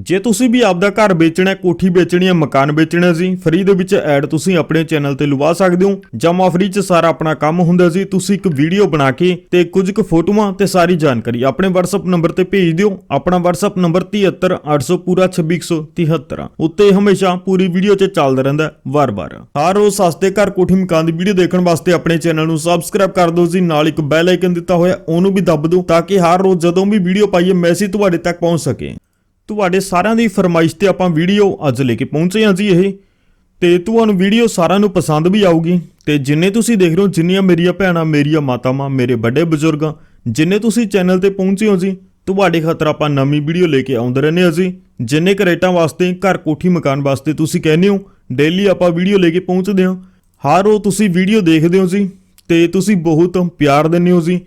ਜੇ ਤੁਸੀਂ ਵੀ ਆਪਦਾ ਘਰ ਵੇਚਣਾ ਕੋਠੀ ਵੇਚਣੀ ਹੈ, ਮਕਾਨ ਵੇਚਣਾ ਸੀ ਫ੍ਰੀ ਦੇ ਵਿੱਚ ਐਡ ਤੁਸੀਂ ਆਪਣੇ ਚੈਨਲ ਤੇ ਲਵਾ ਸਕਦੇ ਹੋ। ਜਮਾ ਫ੍ਰੀ ਚ ਸਾਰਾ ਆਪਣਾ ਕੰਮ ਹੁੰਦਾ ਸੀ ਤੁਸੀਂ ਇੱਕ ਵੀਡੀਓ ਬਣਾ ਕੇ ਤੇ ਕੁਝ ਕੁ ਫੋਟੋਆਂ ਤੇ ਸਾਰੀ ਜਾਣਕਾਰੀ ਆਪਣੇ WhatsApp ਨੰਬਰ ਤੇ ਭੇਜ ਦਿਓ। ਆਪਣਾ WhatsApp ਨੰਬਰ 73800 ਪੂਰਾ 26173 ਉੱਤੇ ਹਮੇਸ਼ਾ ਪੂਰੀ ਵੀਡੀਓ 'ਚ ਚੱਲਦਾ ਰਹਿੰਦਾ ਵਾਰ-ਵਾਰ ਹਰ ਰੋਜ਼ ਸਸਤੇ ਘਰ, ਕੋਠੀ, ਮਕਾਨ ਦੀ ਵੀਡੀਓ ਦੇਖਣ ਵਾਸਤੇ ਆਪਣੇ ਚੈਨਲ ਨੂੰ ਸਬਸਕ੍ਰਾਈਬ ਕਰ ਦਿਓ ਜੀ। ਨਾਲ ਇੱਕ ਬੈਲ ਆਈਕਨ ਦਿੱਤਾ ਹੋਇਆ, ਉਹਨੂੰ ਵੀ ਦੱਬ ਦਿਓ ਤਾਂ ਕਿ ਹਰ ਰੋਜ਼ ਜਦੋਂ ਵੀ ਵੀਡੀਓ ਪਾਈਏ ਮੈਸੇਜ ਤੁਹਾਡੇ ਤੱਕ ਪਹੁੰਚ ਸਕੇ ਤੁਹਾਡੇ ਸਾਰਿਆਂ ਦੀ ਫਰਮਾਇਸ਼ ਤੇ ਆਪਾਂ ਵੀਡੀਓ ਅੱਜ ਲੈ ਕੇ ਪਹੁੰਚੇ ਹਾਂ ਜੀ ਇਹ। ਤੇ ਤੁਹਾਨੂੰ ਵੀਡੀਓ ਸਾਰਿਆਂ ਨੂੰ ਪਸੰਦ ਵੀ ਆਊਗੀ। ਤੇ ਜਿੰਨੇ ਤੁਸੀਂ ਦੇਖ ਰਹੇ ਹੋ, ਜਿੰਨੀਆਂ ਮੇਰੀਆਂ ਭੈਣਾਂ, ਮੇਰੀਆਂ ਮਾਤਾਵਾਂ, ਮੇਰੇ ਵੱਡੇ ਬਜ਼ੁਰਗਾਂ, ਜਿੰਨੇ ਤੁਸੀਂ ਚੈਨਲ ਤੇ ਪਹੁੰਚੇ ਹੋ ਜੀ, ਤੁਹਾਡੇ ਖਾਤਰ ਆਪਾਂ ਨਵੀਂ ਵੀਡੀਓ ਲੈ ਕੇ ਆਉਂਦੇ ਰਹਿੰਦੇ ਹਾਂ ਜੀ। ਜਿੰਨੇ ਕਰੇਟਾਂ ਵਾਸਤੇ, ਘਰ ਕੋਠੀ ਮਕਾਨ ਵਾਸਤੇ ਤੁਸੀਂ ਕਹਿੰਦੇ ਹੋ ਡੇਲੀ ਆਪਾਂ ਵੀਡੀਓ ਲੈ ਕੇ ਪਹੁੰਚਦੇ ਹਾਂ। ਹਰ ਰੋਜ਼ ਤੁਸੀਂ ਵੀਡੀਓ ਦੇਖਦੇ ਹੋ ਜੀ, ਤੇ ਤੁਸੀਂ ਬਹੁਤ ਪਿਆਰ ਦਿੰਦੇ ਹੋ ਜੀ।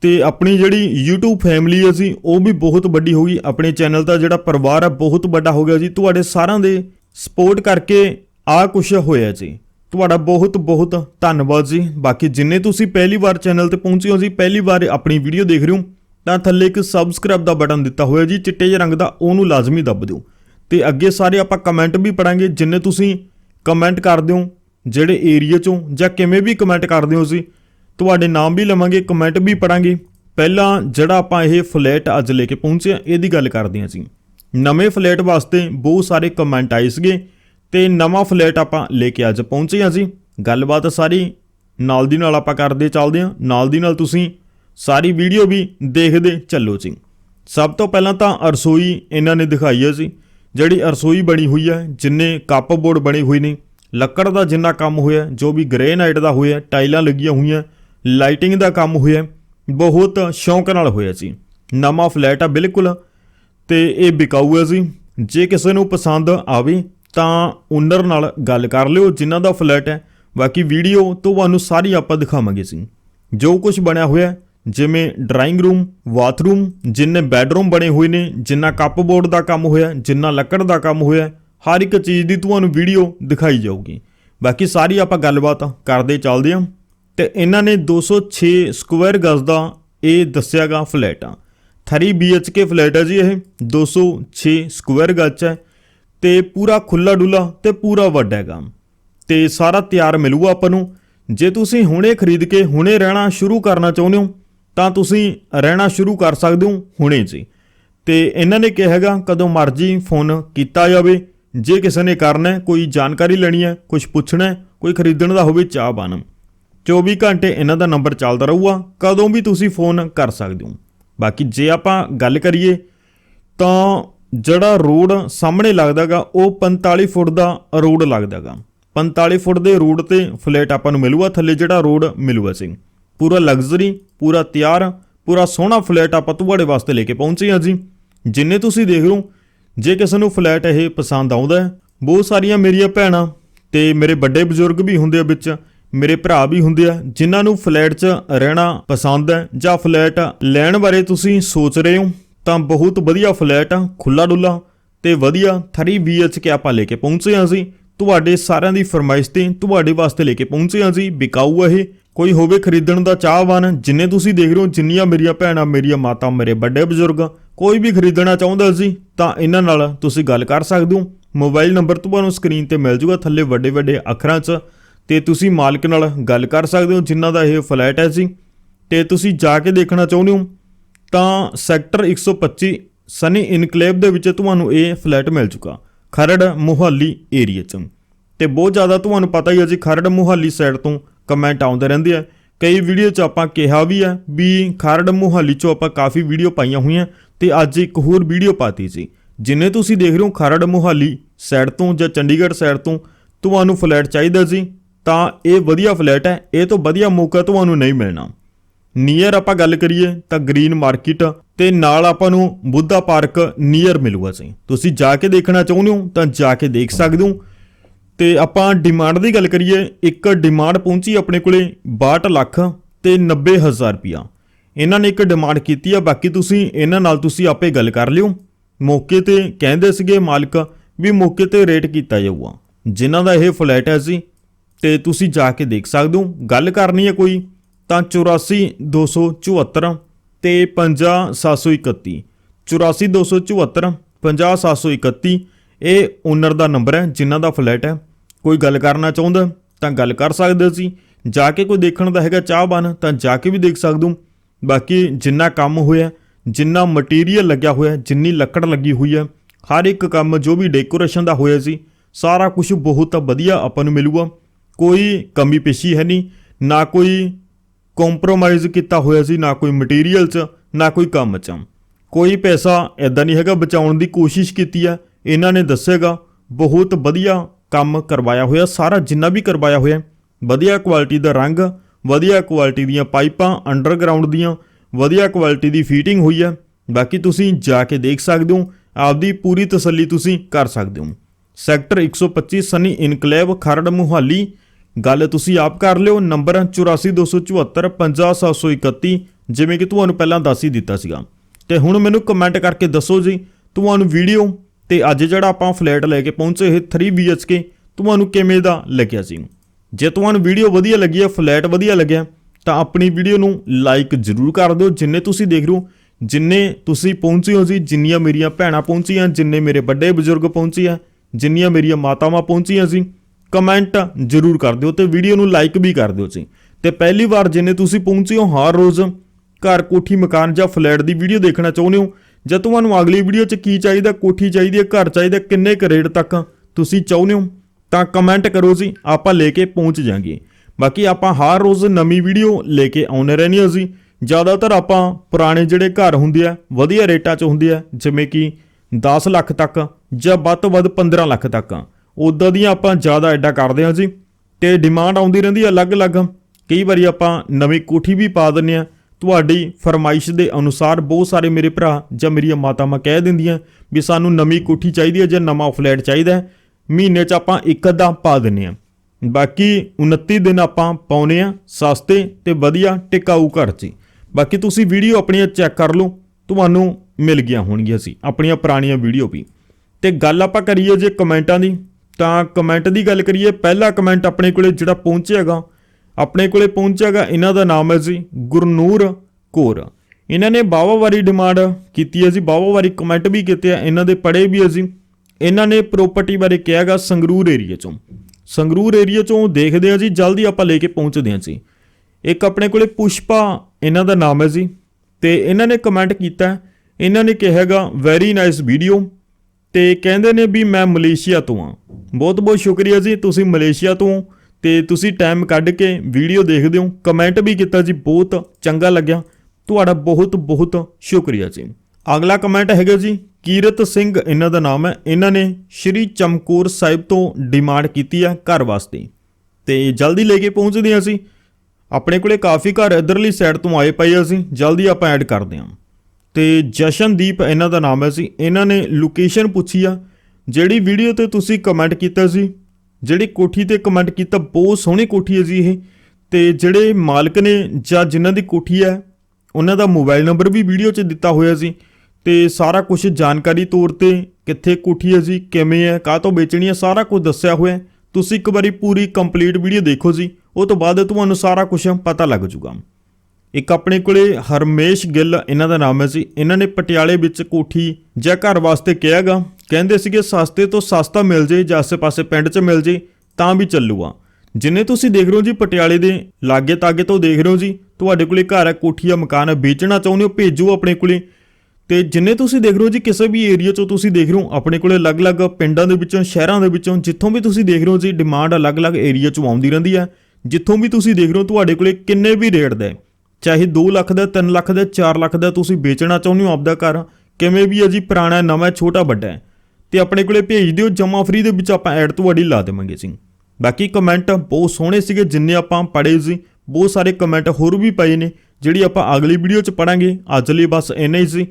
ਤੇ ਆਪਣੀ ਜਿਹੜੀ YouTube ਫੈਮਿਲੀ ਹੈ ਜੀ ਉਹ ਵੀ ਬਹੁਤ ਵੱਡੀ ਹੋ ਗਈ। ਆਪਣੇ ਚੈਨਲ ਦਾ ਜਿਹੜਾ ਪਰਿਵਾਰ ਆ, ਬਹੁਤ ਵੱਡਾ ਹੋ ਗਿਆ ਜੀ। ਤੁਹਾਡੇ ਸਾਰਿਆਂ ਦੇ ਸਪੋਰਟ ਕਰਕੇ ਆ ਕੁਛ ਹੋਇਆ ਜੀ। ਤੁਹਾਡਾ ਬਹੁਤ ਬਹੁਤ ਧੰਨਵਾਦ ਜੀ। ਬਾਕੀ ਜਿੰਨੇ ਤੁਸੀਂ ਪਹਿਲੀ ਵਾਰ ਚੈਨਲ ਤੇ ਪਹੁੰਚੇ ਹੋ ਜੀ, ਪਹਿਲੀ ਵਾਰ ਆਪਣੀ ਵੀਡੀਓ ਦੇਖ ਰਹੇ ਹੋ, ਤਾਂ ਥੱਲੇ ਇੱਕ ਸਬਸਕ੍ਰਾਈਬ ਦਾ ਬਟਨ ਦਿੱਤਾ ਹੋਇਆ ਜੀ। ਚਿੱਟੇ ਜਿਹੇ ਰੰਗ ਦਾ, ਉਹਨੂੰ ਲਾਜ਼ਮੀ ਦੱਬ ਦਿਓ। ਤੇ ਅੱਗੇ ਸਾਰੇ ਆਪਾਂ ਕਮੈਂਟ ਵੀ ਪੜਾਂਗੇ। ਜਿੰਨੇ ਤੁਸੀਂ ਕਮੈਂਟ ਕਰਦੇ ਹੋ, ਜਿਹੜੇ ਏਰੀਆ ਚੋਂ ਜਾਂ ਕਿਵੇਂ ਵੀ ਕਮੈਂਟ ਕਰਦੇ ਹੋ ਜੀ ਤੁਹਾਡੇ ਨਾਮ ਵੀ ਲਵਾਂਗੇ ਕਮੈਂਟ ਵੀ ਪੜਾਂਗੇ ਪਹਿਲਾਂ ਜਿਹੜਾ ਆਪਾਂ ਇਹ ਫਲੈਟ ਅੱਜ ਲੈ ਕੇ ਪਹੁੰਚੇ ਹਾਂ, ਇਹਦੀ ਗੱਲ ਕਰਦੇ ਹਾਂ ਜੀ ਨਵੇਂ ਫਲੈਟ ਵਾਸਤੇ ਬਹੁਤ ਸਾਰੇ ਕਮੈਂਟ ਆਏ ਸੀਗੇ ਤੇ ਨਵਾਂ ਫਲੈਟ ਆਪਾਂ ਲੈ ਕੇ ਅੱਜ ਪਹੁੰਚੇ ਹਾਂ ਜੀ ਗੱਲਬਾਤ ਸਾਰੀ ਨਾਲ ਦੀ ਨਾਲ ਆਪਾਂ ਕਰਦੇ ਚੱਲਦੇ ਹਾਂ। ਨਾਲ ਦੀ ਨਾਲ ਤੁਸੀਂ ਸਾਰੀ ਵੀਡੀਓ ਵੀ ਦੇਖਦੇ ਚੱਲੋ ਜੀ। ਸਭ ਤੋਂ ਪਹਿਲਾਂ ਤਾਂ ਰਸੋਈ ਇਹਨਾਂ ਨੇ ਦਿਖਾਈ ਹੈ ਜੀ। ਜਿਹੜੀ ਰਸੋਈ ਬਣੀ ਹੋਈ ਹੈ, ਜਿੰਨੇ ਕੱਪ ਬੋਰਡ ਬਣੇ ਹੋਏ ਨੇ, ਲੱਕੜ ਦਾ ਜਿੰਨਾ ਕੰਮ ਹੋਇਆ, ਜੋ ਵੀ ਗ੍ਰੇਨਾਈਟ ਦਾ ਹੋਇਆ ਟਾਈਲਾਂ ਲੱਗੀਆਂ ਹੋਈਆਂ ਲਾਈਟਿੰਗ ਦਾ ਕੰਮ ਹੋਇਆ। ਬਹੁਤ ਸ਼ੌਂਕ ਨਾਲ ਹੋਇਆ ਸੀ। ਨਵਾਂ ਫਲੈਟ ਆ ਬਿਲਕੁਲ। ਤੇ ਇਹ ਵਿਕਾਊ ਹੈ ਜੀ। ਜੇ ਕਿਸੇ ਨੂੰ ਪਸੰਦ ਆਵੇ ਤਾਂ ਓਨਰ ਨਾਲ ਗੱਲ ਕਰ ਲਿਓ, ਜਿਨ੍ਹਾਂ ਦਾ ਫਲੈਟ ਹੈ। ਬਾਕੀ ਵੀਡੀਓ ਤੁਹਾਨੂੰ ਸਾਰੀ ਆਪਾਂ ਦਿਖਾਵਾਂਗੇ ਸੀ ਜੋ ਕੁਝ ਬਣਿਆ ਹੋਇਆ, ਜਿਵੇਂ ਡਰਾਇੰਗ ਰੂਮ, ਬਾਥਰੂਮ, ਜਿੰਨੇ ਬੈੱਡਰੂਮ ਬਣੇ ਹੋਏ ਨੇ, ਜਿੰਨਾ ਕੱਪਬੋਰਡ ਦਾ ਕੰਮ ਹੋਇਆ, ਜਿੰਨਾ ਲੱਕੜ ਦਾ ਕੰਮ ਹੋਇਆ, ਹਰ ਇੱਕ ਚੀਜ਼ ਦੀ ਤੁਹਾਨੂੰ ਵੀਡੀਓ ਦਿਖਾਈ ਜਾਊਗੀ। ਬਾਕੀ ਸਾਰੀ ਆਪਾਂ ਗੱਲਬਾਤ ਕਰਦੇ ਚੱਲਦੇ ਹਾਂ ਤੇ ਇਹਨਾਂ ਨੇ 206 ਸਕੁਅਰ ਗਜ਼ ਦਾ ਇਹ ਦੱਸਿਆਗਾ ਫਲੈਟ ਆ। 3 BHK ਫਲੈਟ ਹੈ ਜੀ ਇਹ 206 ਸਕੁਅਰ ਗਜ਼ ਹੈ ਤੇ ਪੂਰਾ ਖੁੱਲਾ ਡੁੱਲਾ ਤੇ ਪੂਰਾ ਵੱਡਾ ਹੈਗਾ। ਤੇ ਸਾਰਾ ਤਿਆਰ ਮਿਲੂਗਾ ਆਪਾਂ ਨੂੰ। ਜੇ ਤੁਸੀਂ ਹੁਣੇ ਖਰੀਦ ਕੇ ਹੁਣੇ ਰਹਿਣਾ ਸ਼ੁਰੂ ਕਰਨਾ ਚਾਹੁੰਦੇ ਹੋ, ਤਾਂ ਤੁਸੀਂ ਰਹਿਣਾ ਸ਼ੁਰੂ ਕਰ ਸਕਦੇ ਹੋ ਹੁਣੇ ਜੀ। ਤੇ ਇਹਨਾਂ ਨੇ ਕਿਹਾ ਹੈਗਾ, ਕਦੋਂ ਮਰਜ਼ੀ ਫੋਨ ਕੀਤਾ ਜਾਵੇ, ਜੇ ਕਿਸੇ ਨੇ ਕਰਨਾ ਕੋਈ ਜਾਣਕਾਰੀ ਲੈਣੀ ਹੈ ਕੁਝ ਪੁੱਛਣਾ ਕੋਈ ਖਰੀਦਣ ਦਾ ਹੋਵੇ ਚਾਹ ਬਣ 24 ਘੰਟੇ ਇਹਨਾਂ ਦਾ ਨੰਬਰ ਚੱਲਦਾ ਰਹੂਗਾ, ਕਦੋਂ ਵੀ ਤੁਸੀਂ ਫੋਨ ਕਰ ਸਕਦੇ ਹੋ। ਬਾਕੀ ਜੇ ਆਪਾਂ ਗੱਲ ਕਰੀਏ, ਤਾਂ ਜਿਹੜਾ ਰੋਡ ਸਾਹਮਣੇ ਲੱਗਦਾਗਾ ਉਹ 45 ਫੁੱਟ ਦਾ ਰੋਡ ਲੱਗਦਾਗਾ 45 ਫੁੱਟ ਦੇ ਰੋਡ ਤੇ ਫਲੈਟ ਆਪਾਂ ਨੂੰ ਮਿਲੂਗਾ, ਥੱਲੇ ਜਿਹੜਾ ਰੋਡ ਮਿਲੂਗਾ ਸਿੰਘ ਪੂਰਾ ਲਗਜ਼ਰੀ, ਪੂਰਾ ਤਿਆਰ, ਪੂਰਾ ਸੋਹਣਾ ਫਲੈਟ ਆਪਾਂ ਤੁਹਾਡੇ ਵਾਸਤੇ ਲੈ ਕੇ ਪਹੁੰਚੇ ਹਾਂ ਜੀ। ਜਿੰਨੇ ਤੁਸੀਂ ਦੇਖ ਲਓ ਜੇ ਕਿਸੇ ਨੂੰ ਫਲੈਟ ਇਹ ਪਸੰਦ ਆਉਂਦਾ ਹੈ, ਬਹੁਤ ਸਾਰੀਆਂ ਮੇਰੀਆਂ ਭੈਣਾਂ ਤੇ ਮੇਰੇ ਵੱਡੇ ਬਜ਼ੁਰਗ ਵੀ ਹੁੰਦੇ ਆ ਵਿੱਚ ਮੇਰੇ ਭਰਾ ਵੀ ਹੁੰਦੇ ਆ, ਜਿਨ੍ਹਾਂ ਨੂੰ ਫਲੈਟ 'ਚ ਰਹਿਣਾ ਪਸੰਦ ਹੈ ਜਾਂ ਫਲੈਟ ਲੈਣ ਬਾਰੇ ਤੁਸੀਂ ਸੋਚ ਰਹੇ ਹੋ, ਤਾਂ ਬਹੁਤ ਵਧੀਆ ਫਲੈਟ ਆ ਖੁੱਲਾ ਡੁੱਲਾ ਤੇ ਵਧੀਆ 3 BHK ਆਪਾਂ ਲੈ ਕੇ ਪਹੁੰਚੇ ਹਾਂ ਜੀ ਤੁਹਾਡੇ ਸਾਰਿਆਂ ਦੀ ਫਰਮਾਇਸ਼ ਤੇ ਤੁਹਾਡੇ ਵਾਸਤੇ ਲੈ ਕੇ ਪਹੁੰਚੇ ਹਾਂ ਜੀ ਬਿਕਾਊ ਇਹ। ਕੋਈ ਹੋਵੇ ਖਰੀਦਣ ਦਾ ਚਾਹਵਾਨ, ਜਿੰਨੇ ਤੁਸੀਂ ਦੇਖ ਰਹੇ ਹੋ, ਜਿੰਨੀਆਂ ਮੇਰੀਆਂ ਭੈਣਾਂ, ਮੇਰੀਆਂ ਮਾਤਾ, ਮੇਰੇ ਵੱਡੇ ਬਜ਼ੁਰਗ, ਕੋਈ ਵੀ ਖਰੀਦਣਾ ਚਾਹੁੰਦਾ ਸੀ ਤਾਂ ਇਹਨਾਂ ਨਾਲ ਤੁਸੀਂ ਗੱਲ ਕਰ ਸਕਦੇ ਹੋ। ਮੋਬਾਈਲ ਨੰਬਰ ਤੁਹਾਨੂੰ ਸਕਰੀਨ ਤੇ ਮਿਲ ਜੂਗਾ ਥੱਲੇ ਵੱਡੇ ਵੱਡੇ ਅੱਖਰਾਂ 'ਚ। ਤੇ ਤੁਸੀਂ ਮਾਲਕ ਨਾਲ ਗੱਲ ਕਰ ਸਕਦੇ ਹੋ ਜਿਨ੍ਹਾਂ ਦਾ ਇਹ ਫਲੈਟ ਹੈ ਜੀ। ਤੇ ਤੁਸੀਂ ਜਾ ਕੇ ਦੇਖਣਾ ਚਾਹੁੰਦੇ ਹੋ, ਤਾਂ ਸੈਕਟਰ 125 ਸਨੀ ਇਨਕਲੇਵ ਦੇ ਵਿੱਚ ਤੁਹਾਨੂੰ ਇਹ ਫਲੈਟ ਮਿਲ ਚੁੱਕਾ, ਖਰੜ ਮੁਹੱਲੀ ਏਰੀਆ 'ਚ। ਤੇ ਬਹੁਤ ਜ਼ਿਆਦਾ ਤੁਹਾਨੂੰ ਪਤਾ ਹੀ ਹੈ ਜੀ, ਖਰੜ ਮੁਹੱਲੀ ਸਾਈਡ ਤੋਂ ਕਮੈਂਟ ਆਉਂਦੇ ਰਹਿੰਦੇ ਆ। ਕਈ ਵੀਡੀਓ 'ਚ ਆਪਾਂ ਕਿਹਾ ਵੀ ਹੈ ਵੀ ਖਰੜ ਮੁਹੱਲੀ 'ਚੋਂ ਆਪਾਂ ਕਾਫੀ ਵੀਡੀਓ ਪਾਈਆਂ ਹੋਈਆਂ ਤੇ ਅੱਜ ਇੱਕ ਹੋਰ ਵੀਡੀਓ ਪਾਤੀ ਸੀ ਜਿੰਨੇ ਤੁਸੀਂ ਦੇਖ ਰਹੇ ਹੋ ਖਰੜ ਮੁਹੱਲੀ ਸਾਈਡ ਤੋਂ ਜਾਂ ਚੰਡੀਗੜ੍ਹ ਸਾਈਡ ਤੋਂ, ਤੁਹਾਨੂੰ ਫਲੈਟ ਚਾਹੀਦਾ ਸੀ ਤਾਂ ਇਹ ਵਧੀਆ ਫਲੈਟ ਹੈ, ਇਹ ਤੋਂ ਵਧੀਆ ਮੌਕਾ ਤੁਹਾਨੂੰ ਨਹੀਂ ਮਿਲਣਾ। ਨੀਅਰ ਆਪਾਂ ਗੱਲ ਕਰੀਏ ਤਾਂ ਗ੍ਰੀਨ ਮਾਰਕੀਟ ਤੇ ਨਾਲ ਆਪਾਂ ਨੂੰ ਬੁੱਧਾ ਪਾਰਕ ਨੀਅਰ ਮਿਲੂਗਾ ਜੀ ਤੁਸੀਂ ਜਾ ਕੇ ਦੇਖਣਾ ਚਾਹੁੰਦੇ ਹੋ ਤਾਂ ਜਾ ਕੇ ਦੇਖ ਸਕਦੇ ਹੋ। ਤੇ ਆਪਾਂ ਡਿਮਾਂਡ ਦੀ ਗੱਲ ਕਰੀਏ, ਇੱਕ ਡਿਮਾਂਡ ਪਹੁੰਚੀ ਆਪਣੇ ਕੋਲੇ 62 ਲੱਖ ਤੇ 90000 ਰੁਪਿਆ ਇਹਨਾਂ ਨੇ ਇੱਕ ਡਿਮਾਂਡ ਕੀਤੀ ਆ, ਬਾਕੀ ਤੁਸੀਂ ਇਹਨਾਂ ਨਾਲ ਤੁਸੀਂ ਆਪੇ ਗੱਲ ਕਰ ਲਿਓ। ਮੌਕੇ ਤੇ ਕਹਿੰਦੇ ਸੀਗੇ ਮਾਲਕ ਵੀ ਮੌਕੇ ਤੇ ਰੇਟ ਕੀਤਾ ਜਾਊਗਾ। ਜਿਨ੍ਹਾਂ ਦਾ ਇਹ ਫਲੈਟ ਹੈ ਸੀ ਤੇ ਤੁਸੀਂ ਜਾ ਕੇ ਦੇਖ ਸਕਦੇ ਹੋ। ਗੱਲ ਕਰਨੀ ਹੈ ਕੋਈ, ਤਾਂ 84274 ਤੇ 50731 84274 50731 ਇਹ ਓਨਰ ਦਾ ਨੰਬਰ ਹੈ, ਜਿਨ੍ਹਾਂ ਦਾ ਫਲੈਟ ਹੈ। ਕੋਈ ਗੱਲ ਕਰਨਾ ਚਾਹੁੰਦਾ ਤਾਂ ਗੱਲ ਕਰ ਸਕਦੇ ਸੀ ਜਾ ਕੇ ਕੋਈ ਦੇਖਣ ਦਾ ਹੈਗਾ ਚਾਹ ਤਾਂ ਜਾ ਕੇ ਵੀ ਦੇਖ ਸਕਦੇ ਹੋ। ਬਾਕੀ ਜਿੰਨਾ ਕੰਮ ਹੋਇਆ ਜਿੰਨਾ ਮਟੀਰੀਅਲ ਲੱਗਿਆ ਹੋਇਆ ਜਿੰਨੀ ਲੱਕੜ ਲੱਗੀ ਹੋਈ ਹੈ, ਹਰ ਇੱਕ ਕੰਮ ਜੋ ਵੀ ਡੈਕੋਰੇਸ਼ਨ ਦਾ ਹੋਇਆ ਸੀ, ਸਾਰਾ ਕੁਝ ਬਹੁਤ ਵਧੀਆ ਆਪਾਂ ਨੂੰ ਮਿਲੂਗਾ। ਕੋਈ ਕਮੀ ਪੇਸ਼ੀ ਹੈ ਨਹੀਂ, ਨਾ ਕੋਈ ਕੰਪਰੋਮਾਈਜ਼ ਕੀਤਾ ਹੋਇਆ ਸੀ, ਨਾ ਕੋਈ ਮਟੀਰੀਅਲ 'ਚ ਨਾ ਕੋਈ ਕੰਮ 'ਚ। ਕੋਈ ਪੈਸਾ ਐਦਾਂ ਨਹੀਂ ਹੈਗਾ, ਬਚਾਉਣ ਦੀ ਕੋਸ਼ਿਸ਼ ਕੀਤੀ ਆ। ਇਹਨਾਂ ਨੇ ਦੱਸੇਗਾ ਬਹੁਤ ਵਧੀਆ ਕੰਮ ਕਰਵਾਇਆ ਹੋਇਆ, ਸਾਰਾ ਜਿੰਨਾ ਵੀ ਕਰਵਾਇਆ ਹੋਇਆ, ਵਧੀਆ ਕੁਆਲਿਟੀ ਦਾ ਰੰਗ, ਵਧੀਆ ਕੁਆਲਿਟੀ ਦੀਆਂ ਪਾਈਪਾਂ ਅੰਡਰਗਰਾਉਂਡ ਦੀਆਂ, ਵਧੀਆ ਕੁਆਲਿਟੀ ਦੀ ਫੀਟਿੰਗ ਹੋਈ ਆ। ਬਾਕੀ ਤੁਸੀਂ ਜਾ ਕੇ ਦੇਖ ਸਕਦੇ ਹੋ, ਆਪਦੀ ਪੂਰੀ ਤਸੱਲੀ ਤੁਸੀਂ ਕਰ ਸਕਦੇ ਹੋ। Sector 125 Sunny enclave, Kharar, Mohali ਗੱਲ ਤੁਸੀਂ ਆਪ ਕਰ ਲਿਓ, ਨੰਬਰ 8427450731 ਜਿਵੇਂ ਕਿ ਤੁਹਾਨੂੰ ਪਹਿਲਾਂ ਦੱਸ ਹੀ ਦਿੱਤਾ ਸੀਗਾ। ਤੇ ਹੁਣ ਮੈਨੂੰ ਕਮੈਂਟ ਕਰਕੇ ਦੱਸੋ ਜੀ, ਤੁਹਾਨੂੰ ਵੀਡੀਓ ਤੇ ਅੱਜ ਜਿਹੜਾ ਆਪਾਂ ਫਲੈਟ ਲੈ ਕੇ ਪਹੁੰਚੇ ਇਹ 3 BHK ਤੁਹਾਨੂੰ ਕਿਵੇਂ ਦਾ ਲੱਗਿਆ ਸੀ? ਜੇ ਤੁਹਾਨੂੰ ਵੀਡੀਓ ਵਧੀਆ ਲੱਗੀ ਹੈ ਫਲੈਟ ਵਧੀਆ ਲੱਗਿਆ, ਤਾਂ ਆਪਣੀ ਵੀਡੀਓ ਨੂੰ ਲਾਈਕ ਜ਼ਰੂਰ ਕਰ ਦਿਓ। ਜਿੰਨੇ ਤੁਸੀਂ ਦੇਖ ਰਹੇ ਹੋ, ਜਿੰਨੇ ਤੁਸੀਂ ਪਹੁੰਚੇ ਹੋ ਜੀ, ਜਿੰਨੀਆਂ ਮੇਰੀਆਂ ਭੈਣਾਂ ਪਹੁੰਚੀਆਂ, ਜਿੰਨੇ ਮੇਰੇ ਵੱਡੇ ਬਜ਼ੁਰਗ ਪਹੁੰਚੇ ਆ, ਜਿੰਨੀਆਂ ਮੇਰੀਆਂ ਮਾਤਾਵਾਂ ਪਹੁੰਚੀਆਂ ਸੀ ਕਮੈਂਟ ਜ਼ਰੂਰ ਕਰ ਦਿਓ ਤੇ ਵੀਡੀਓ ਨੂੰ ਲਾਈਕ ਵੀ ਕਰ ਦਿਓ ਜੀ। ਤੇ ਪਹਿਲੀ ਵਾਰ ਜਿੰਨੇ ਤੁਸੀਂ ਪਹੁੰਚੇ ਹੋ, ਹਰ ਰੋਜ਼ ਘਰ ਕੋਠੀ ਮਕਾਨ ਜਾਂ ਫਲੈਟ ਦੀ ਵੀਡੀਓ ਦੇਖਣਾ ਚਾਹੁੰਦੇ ਹੋ, ਜਾਂ ਤੁਹਾਨੂੰ ਅਗਲੀ ਵੀਡੀਓ 'ਚ ਕੀ ਚਾਹੀਦਾ, ਕੋਠੀ ਚਾਹੀਦੀ ਹੈ, ਘਰ ਚਾਹੀਦਾ, ਕਿੰਨੇ ਕੁ ਰੇਟ ਤੱਕ ਤੁਸੀਂ ਚਾਹੁੰਦੇ ਹੋ, ਤਾਂ ਕਮੈਂਟ ਕਰੋ ਜੀ, ਆਪਾਂ ਲੈ ਕੇ ਪਹੁੰਚ ਜਾਾਂਗੇ। ਬਾਕੀ ਆਪਾਂ ਹਰ ਰੋਜ਼ ਨਵੀਂ ਵੀਡੀਓ ਲੈ ਕੇ ਆਉਣੇ ਰਹਿੰਦੇ ਹਾਂ ਜੀ। ਜ਼ਿਆਦਾਤਰ ਆਪਾਂ ਪੁਰਾਣੇ ਜਿਹੜੇ ਘਰ ਹੁੰਦੇ ਆ, ਵਧੀਆ ਰੇਟਾਂ 'ਚ ਹੁੰਦੇ ਆ, ਜਿਵੇਂ ਕਿ 10 ਲੱਖ ਤੱਕ ਜਾਂ ਵੱਧ ਤੋਂ ਵੱਧ 15 ਲੱਖ ਤੱਕ। ਉਦਾਂ ਦੀਆਂ ਆਪਾਂ ਜ਼ਿਆਦਾ ਐਡਾ ਕਰਦੇ ਹਾਂ ਜੀ ਤੇ ਡਿਮਾਂਡ ਆਉਂਦੀ ਰਹਿੰਦੀ ਹੈ ਅਲੱਗ-ਅਲੱਗ। ਕਈ ਵਾਰੀ ਆਪਾਂ ਨਵੀਂ ਕੋਠੀ ਵੀ ਪਾ ਦਿੰਨੇ ਆ ਤੁਹਾਡੀ ਫਰਮਾਇਸ਼ ਦੇ ਅਨੁਸਾਰ ਬਹੁਤ ਸਾਰੇ ਮੇਰੇ ਭਰਾ ਜਾਂ ਮੇਰੀਆਂ ਮਾਤਾਵਾਂ ਕਹਿ ਦਿੰਦੀਆਂ ਵੀ ਸਾਨੂੰ ਨਵੀਂ ਕੋਠੀ ਚਾਹੀਦੀ ਹੈ ਜਾਂ ਨਵਾਂ ਫਲੈਟ ਚਾਹੀਦਾ ਹੈ। ਮਹੀਨੇ 'ਚ ਆਪਾਂ ਇੱਕ ਅੱਧਾ ਪਾ ਦਿੰਨੇ ਆ ਬਾਕੀ 29 ਦਿਨ ਆਪਾਂ ਪਾਉਨੇ ਆ ਸਸਤੇ ਤੇ ਵਧੀਆ ਟਿਕਾਊ ਘਰ 'ਚ। ਬਾਕੀ ਤੁਸੀਂ ਵੀਡੀਓ ਆਪਣੀਆਂ ਚੈੱਕ ਕਰ ਲਓ, ਤੁਹਾਨੂੰ ਮਿਲ ਗਿਆ ਹੋਣਗੀਆਂ ਸੀ, ਆਪਣੀਆਂ ਪੁਰਾਣੀਆਂ ਵੀਡੀਓ ਵੀ। ਤੇ ਗੱਲ ਆਪਾਂ ਕਰੀਏ ਜੇ ਕਮੈਂਟਾਂ ਦੀ ਤਾਂ ਕਮੈਂਟ ਦੀ ਗੱਲ ਕਰੀਏ, ਪਹਿਲਾ ਕਮੈਂਟ ਆਪਣੇ ਕੋਲੇ ਜਿਹੜਾ ਪਹੁੰਚਿਆਗਾ ਆਪਣੇ ਕੋਲੇ ਪਹੁੰਚਿਆਗਾ ਇਹਨਾਂ ਦਾ ਨਾਮ ਹੈ ਜੀ ਗੁਰਨੂਰ ਕੌਰ। ਇਹਨਾਂ ਨੇ ਬਾਵਾ ਵਾਰੀ ਡਿਮਾਂਡ ਕੀਤੀ ਹੈ ਜੀ, ਬਾਵਾ ਵਾਰੀ ਕਮੈਂਟ ਵੀ ਕੀਤੇ ਆ, ਇਹਨਾਂ ਦੇ ਪੜੇ ਵੀ ਹੈ ਜੀ। ਇਹਨਾਂ ਨੇ ਪ੍ਰਾਪਰਟੀ ਬਾਰੇ ਕਿਹਾਗਾ ਸੰਗਰੂਰ ਏਰੀਆ ਚੋਂ। ਸੰਗਰੂਰ ਏਰੀਆ ਚੋਂ ਦੇਖਦੇ ਆ ਜੀ, ਜਲਦੀ ਆਪਾਂ ਲੈ ਕੇ ਪਹੁੰਚਦੇ ਹਾਂ ਜੀ। ਇੱਕ ਆਪਣੇ ਕੋਲੇ ਪੁਸ਼ਪਾ, ਇਹਨਾਂ ਦਾ ਨਾਮ ਹੈ ਜੀ। ਤੇ ਇਹਨਾਂ ਨੇ ਕਮੈਂਟ ਕੀਤਾ, ਇਹਨਾਂ ਨੇ ਕਿਹਾਗਾ ਵੈਰੀ ਨਾਈਸ ਵੀਡੀਓ ਤੇ ਕਹਿੰਦੇ ਨੇ ਵੀ ਮੈਂ ਮਲੇਸ਼ੀਆ ਤੋਂ ਆ ਬਹੁਤ ਬਹੁਤ ਸ਼ੁਕਰੀਆ ਜੀ ਤੁਸੀਂ ਮਲੇਸ਼ੀਆ ਤੋਂ ਹੋ ਤੇ ਤੁਸੀਂ ਟਾਈਮ ਕੱਢ ਕੇ ਵੀਡੀਓ ਦੇਖਦੇ ਹੋ। ਕਮੈਂਟ ਵੀ ਕੀਤਾ ਜੀ, ਬਹੁਤ ਚੰਗਾ ਲੱਗਿਆ। ਤੁਹਾਡਾ ਬਹੁਤ ਬਹੁਤ ਸ਼ੁਕਰੀਆ ਜੀ। ਅਗਲਾ ਕਮੈਂਟ ਹੈਗਾ ਜੀ, ਕੀਰਤ ਸਿੰਘ ਇਹਨਾਂ ਦਾ ਨਾਮ ਹੈ। ਇਹਨਾਂ ਨੇ ਸ਼੍ਰੀ ਚਮਕੌਰ ਸਾਹਿਬ ਤੋਂ ਡਿਮਾਂਡ ਕੀਤੀ ਆ ਘਰ ਵਾਸਤੇ। ਤੇ ਜਲਦੀ ਲੈ ਕੇ ਪਹੁੰਚਦੇ ਹਾਂ ਅਸੀਂ ਆਪਣੇ ਕੋਲੇ ਕਾਫੀ ਘਰ ਇਧਰਲੀ ਸਾਈਡ ਤੋਂ ਆਏ ਪਏ ਆ ਅਸੀਂ ਜਲਦੀ ਆਪਾਂ ਐਡ ਕਰਦੇ ਹਾਂ। ਤੇ ਜਸ਼ਨਦੀਪ ਇਹਨਾਂ ਦਾ ਨਾਮ ਹੈ ਸੀ ਇਹਨਾਂ ਨੇ ਲੋਕੇਸ਼ਨ ਪੁੱਛੀ ਆ। ਜਿਹੜੀ ਵੀਡੀਓ ਤੇ ਤੁਸੀਂ ਕਮੈਂਟ ਕੀਤਾ ਸੀ, ਜਿਹੜੀ ਕੋਠੀ ਤੇ ਕਮੈਂਟ ਕੀਤਾ, ਬਹੁਤ ਸੋਹਣੀ ਕੋਠੀ ਹੈ ਜੀ ਇਹ। ਤੇ ਜਿਹੜੇ ਮਾਲਕ ਨੇ ਜਾਂ ਜਿਨ੍ਹਾਂ ਦੀ ਕੋਠੀ ਹੈ, ਉਹਨਾਂ ਦਾ ਮੋਬਾਈਲ ਨੰਬਰ ਵੀ ਵੀਡੀਓ 'ਚ ਦਿੱਤਾ ਹੋਇਆ ਸੀ। ਤੇ ਸਾਰਾ ਕੁਝ ਜਾਣਕਾਰੀ ਤੌਰ ਤੇ ਕਿੱਥੇ ਕੋਠੀ ਹੈ ਜੀ, ਕਿਵੇਂ ਹੈ, ਕਾਹ ਤੋਂ ਵੇਚਣੀ ਹੈ, ਸਾਰਾ ਕੁਝ ਦੱਸਿਆ ਹੋਇਆ ਤੁਸੀਂ ਇੱਕ ਵਾਰੀ ਪੂਰੀ ਕੰਪਲੀਟ ਵੀਡੀਓ ਦੇਖੋ ਜੀ, ਉਹ ਤੋਂ ਬਾਅਦ ਤੁਹਾਨੂੰ ਸਾਰਾ ਕੁਝ ਪਤਾ ਲੱਗ ਜੂਗਾ। ਇੱਕ ਆਪਣੇ ਕੋਲੇ ਹਰਮੇਸ਼ ਗਿੱਲ, ਇਹਨਾਂ ਦਾ ਨਾਮ ਹੈ ਜੀ। ਇਹਨਾਂ ਨੇ ਪਟਿਆਲੇ ਵਿੱਚ ਕੋਠੀ ਜਾਂ ਘਰ ਵਾਸਤੇ ਕਿਹਾਗਾ। ਕਹਿੰਦੇ ਸੀਗੇ, ਸਸਤੇ ਤੋਂ ਸਸਤਾ ਮਿਲ ਜੇ, ਜਾਂ ਆਸੇ-ਪਾਸੇ ਪਿੰਡ 'ਚ ਮਿਲ ਜੇ, ਤਾਂ ਵੀ ਚੱਲੂਗਾ ਜਿੰਨੇ ਤੁਸੀਂ ਦੇਖ ਰਹੇ ਹੋ ਜੀ ਪਟਿਆਲੇ ਦੇ ਲਾਗੇ ਤਾਗੇ ਤੋਂ ਦੇਖ ਰਹੇ ਹੋ ਜੀ, ਤੁਹਾਡੇ ਕੋਲੇ ਘਰ ਹੈ, ਕੋਠੀ ਆ, ਮਕਾਨ ਹੈ ਵੇਚਣਾ ਚਾਹੁੰਦੇ ਹੋ, ਭੇਜੋ ਆਪਣੇ ਕੋਲੇ। ਤੇ ਜਿੰਨੇ ਤੁਸੀਂ ਦੇਖ ਰਹੇ ਹੋ ਜੀ, ਕਿਸੇ ਵੀ ਏਰੀਆ 'ਚੋਂ ਤੁਸੀਂ ਦੇਖ ਰਹੇ ਹੋ, ਆਪਣੇ ਕੋਲੇ ਅਲੱਗ-ਅਲੱਗ ਪਿੰਡਾਂ ਦੇ ਵਿੱਚੋਂ, ਸ਼ਹਿਰਾਂ ਦੇ ਵਿੱਚੋਂ, ਜਿੱਥੋਂ ਵੀ ਤੁਸੀਂ ਦੇਖ ਰਹੇ ਹੋ ਜੀ, ਡਿਮਾਂਡ ਅਲੱਗ-ਅਲੱਗ ਏਰੀਆ 'ਚੋਂ ਆਉਂਦੀ ਰਹਿੰਦੀ ਹੈ। ਜਿੱਥੋਂ ਵੀ ਤੁਸੀਂ ਦੇਖ ਰਹੇ ਹੋ, ਤੁਹਾਡੇ ਕੋਲੇ ਕਿੰਨੇ ਵੀ ਰੇਟ ਦਾ। ਚਾਹੇ 2 ਲੱਖ ਦਾ 3 ਲੱਖ ਦਾ 4 ਲੱਖ ਦਾ ਤੁਸੀਂ ਵੇਚਣਾ ਚਾਹੁੰਦੇ ਹੋ ਆਪਦਾ ਘਰ, ਕਿਵੇਂ ਵੀ ਹੈ ਜੀ, ਪੁਰਾਣਾ ਨਵਾਂ ਛੋਟਾ, ਵੱਡਾ ਹੈ, ਤੇ ਆਪਣੇ ਕੋਲੇ ਭੇਜ ਦਿਓ ਜਮਾ ਫਰੀ ਦੇ ਵਿੱਚ ਆਪਾਂ ਐਡ ਤੁਹਾਡੀ ਲਾ ਦੇਵਾਂਗੇ ਜੀ। ਬਾਕੀ ਕਮੈਂਟ ਬਹੁਤ ਸੋਹਣੇ ਸੀਗੇ, ਜਿੰਨੇ ਆਪਾਂ ਪੜ੍ਹੇ ਸੀ, ਬਹੁਤ ਸਾਰੇ ਕਮੈਂਟ ਹੋਰ ਵੀ ਪਏ ਨੇ, ਜਿਹੜੀ ਆਪਾਂ ਅਗਲੀ ਵੀਡੀਓ 'ਚ ਪੜਾਂਗੇ ਅੱਜ ਲਈ ਬਸ ਇੰਨਾ ਹੀ ਸੀ।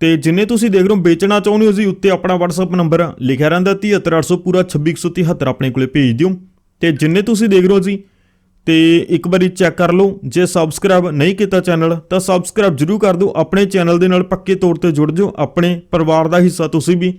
ਤੇ ਜਿੰਨੇ ਤੁਸੀਂ ਦੇਖ ਰਹੇ ਹੋ, ਵੇਚਣਾ ਚਾਹੁੰਦੇ ਹੋ ਜੀ, ਉੱਤੇ ਆਪਣਾ WhatsApp ਨੰਬਰ ਲਿਖਿਆ ਰਹਿੰਦਾ 73800 ਪੂਰਾ 26173 ਆਪਣੇ ਕੋਲੇ ਭੇਜ ਦਿਓ। ਤੇ ਜਿੰਨੇ ਤੁਸੀਂ ਦੇਖ ਰਹੇ ਹੋ ਜੀ ਤੇ ਇੱਕ ਵਾਰੀ ਚੈੱਕ ਕਰ ਲਓ। ਜੇ ਸਬਸਕ੍ਰਾਈਬ ਨਹੀਂ ਕੀਤਾ ਚੈਨਲ ਤਾਂ ਸਬਸਕ੍ਰਾਈਬ ਜਰੂਰ ਕਰ ਦਿਓ। ਆਪਣੇ ਚੈਨਲ ਦੇ ਨਾਲ ਪੱਕੇ ਤੌਰ ਤੇ ਜੁੜ ਜਾਓ। ਆਪਣੇ ਪਰਿਵਾਰ ਦਾ ਹਿੱਸਾ ਤੁਸੀਂ ਵੀ